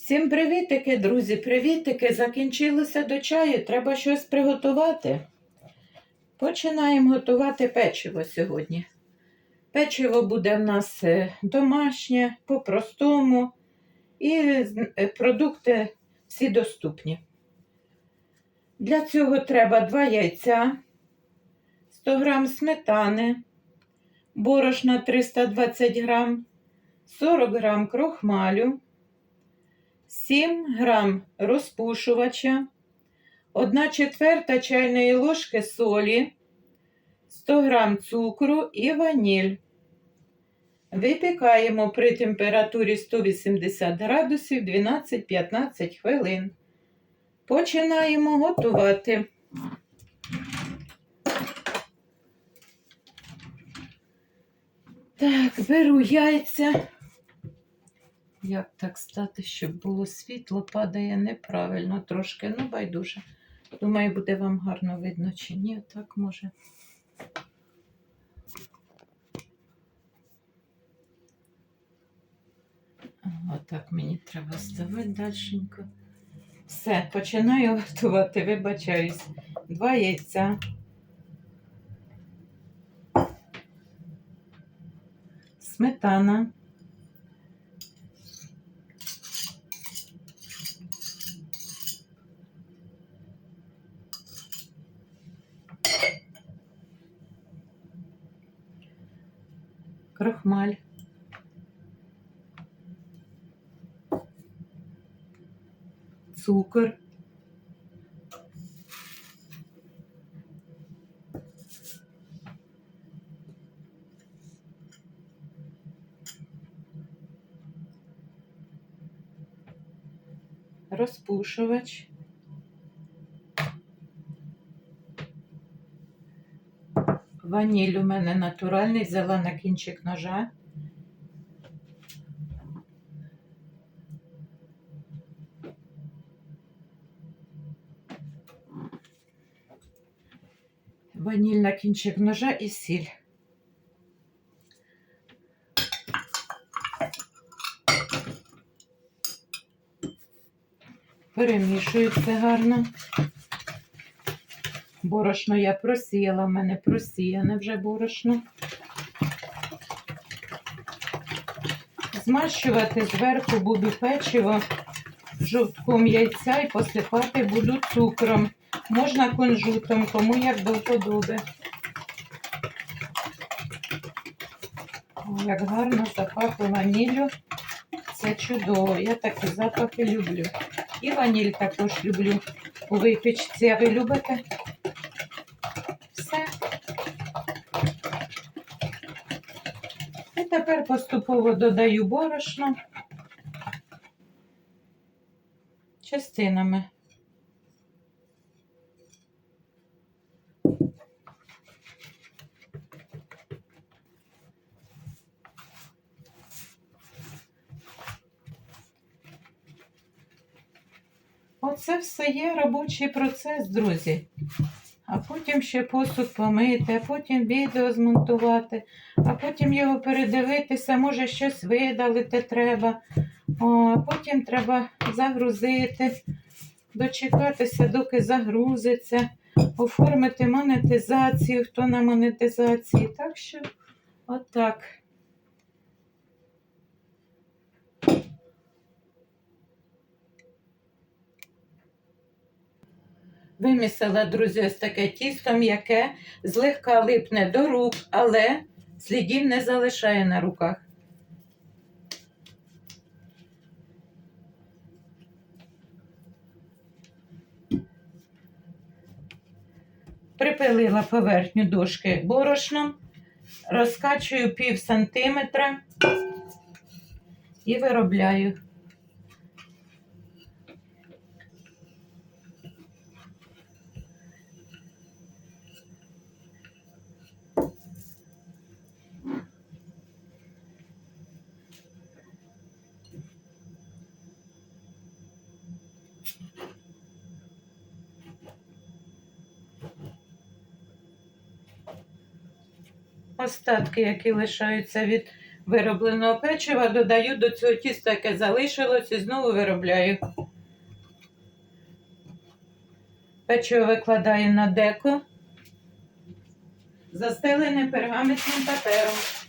Всім привітики, друзі, привітики. Закінчилося до чаю, треба щось приготувати. Починаємо готувати печиво сьогодні. Печиво буде в нас е, домашнє, по-простому, і е, продукти всі доступні. Для цього треба 2 яйця, 100 г сметани, борошна 320 г, 40 г крохмалю. 7 грам розпушувача, 1 четверта чайної ложки солі, 100 грам цукру і ваніль. Випікаємо при температурі 180 градусів 12-15 хвилин. Починаємо готувати. Так, беру яйця. Як так стати, щоб було світло, падає неправильно трошки, ну байдуже. Думаю, буде вам гарно видно чи ні. Так може. Отак мені треба ставити дальшенько. Все, починаю готувати, вибачаюсь. Два яйця. Сметана. Крохмаль. Цукор. Розпушувач. Ваніль у мене натуральний, взяла на кінчик ножа. Ваніль на кінчик ножа і сіль. Перемішую це гарно. Борошно я просіяла, в мене просіяне вже борошно. Змащувати зверху буду печиво жовтком яйця і посипати буду цукром. Можна кунжутом, кому як до вподоби. Як гарно запахло ваніллю. Це чудово. Я такі запахи люблю. І ваніль також люблю у випічці. А ви любите? І тепер поступово додаю борошно частинами. Оце все є робочий процес, друзі. А потім ще посуд помити, а потім відео змонтувати, а потім його передивитися, може щось видалити треба. А потім треба загрузити, дочекатися, доки загрузиться, оформити монетизацію, хто на монетизації. Так що, отак. Вимісила, друзі, ось таке тісто м'яке, злегка липне до рук, але слідів не залишає на руках. Припилила поверхню дошки борошном, розкачую пів сантиметра і виробляю. Остатки, які лишаються від виробленого печива, додаю до цього тіста, яке залишилось, і знову виробляю. Печиво викладаю на деко, застелене пергаментним папером.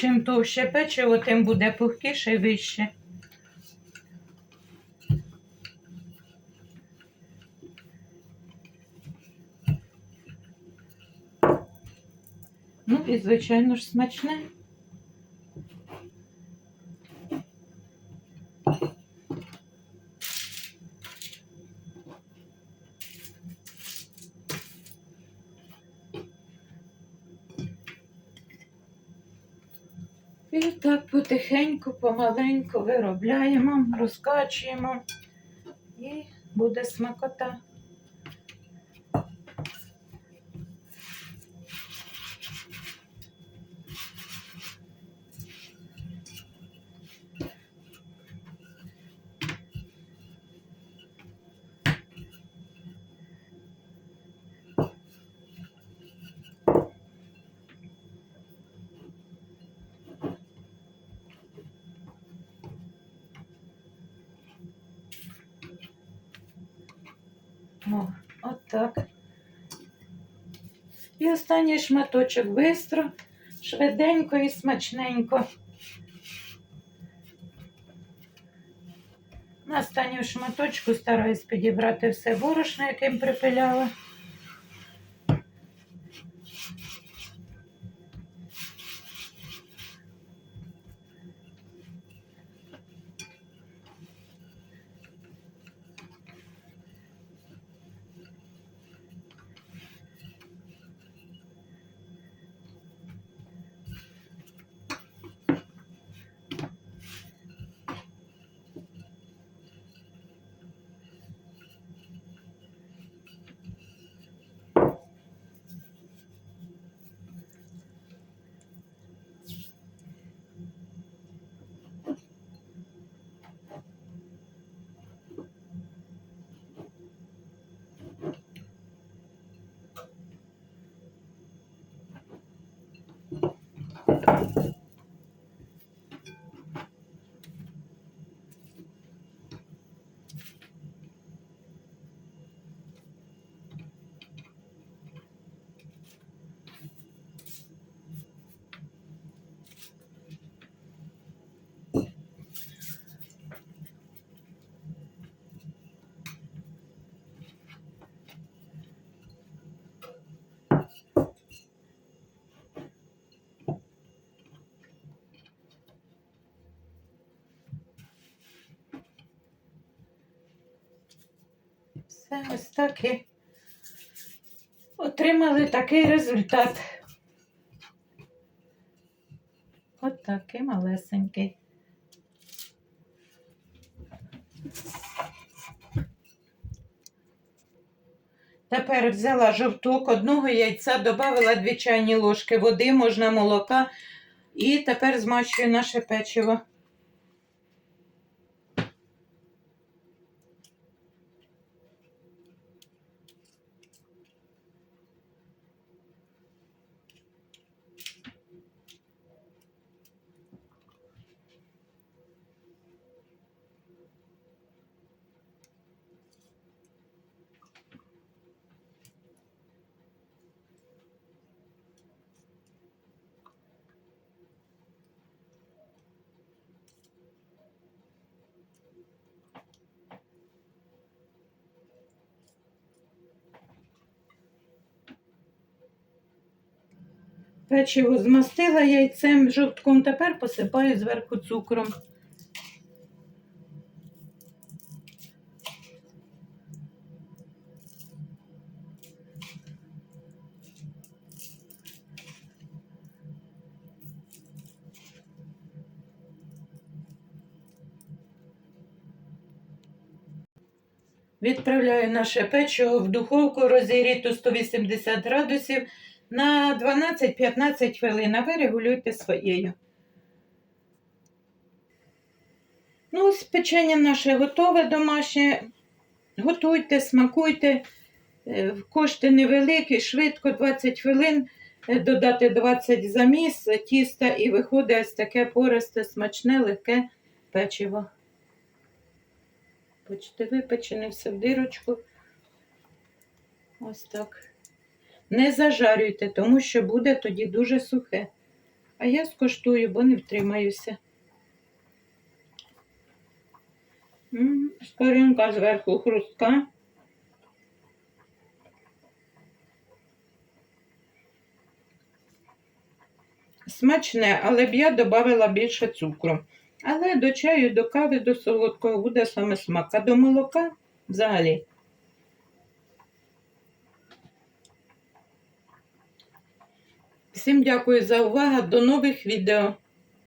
Чим товще печиво, тим буде пухкіше і вище. Ну і, звичайно ж, смачне. І так потихеньку, помаленьку виробляємо, розкачуємо і буде смакота. О, от так. І останній шматочок бистро, швиденько і смачненько. На останню шматочку стараюсь підібрати все борошно, яким припиляла. Все ось так отримали такий результат. От такий малесенький. Тепер взяла жовток одного яйця, додала 2 чайні ложки води, можна молока, і тепер змащую наше печиво. Печиво змастила яйцем жовтком, тепер посипаю зверху цукром. Відправляю наше печиво в духовку розігріту 180 градусів на 12-15 хвилин, а ви регулюйте своєю. Ну, ось печення наше готове домашнє. Готуйте, смакуйте. Е, Кошти невеликі, швидко 20 хвилин. е, Додати 20 заміс тіста і виходить ось таке пористе, смачне, легке печиво. Почти випечене все в дирочку. Ось так. Не зажарюйте, тому що буде тоді дуже сухе. А я скоштую, бо не втримаюся. М, Шкоринка зверху хрустка. Смачне, але б я додавала більше цукру. Але до чаю, до кави, до солодкого буде саме смак. А до молока взагалі. Всім дякую за увагу. До нових відео.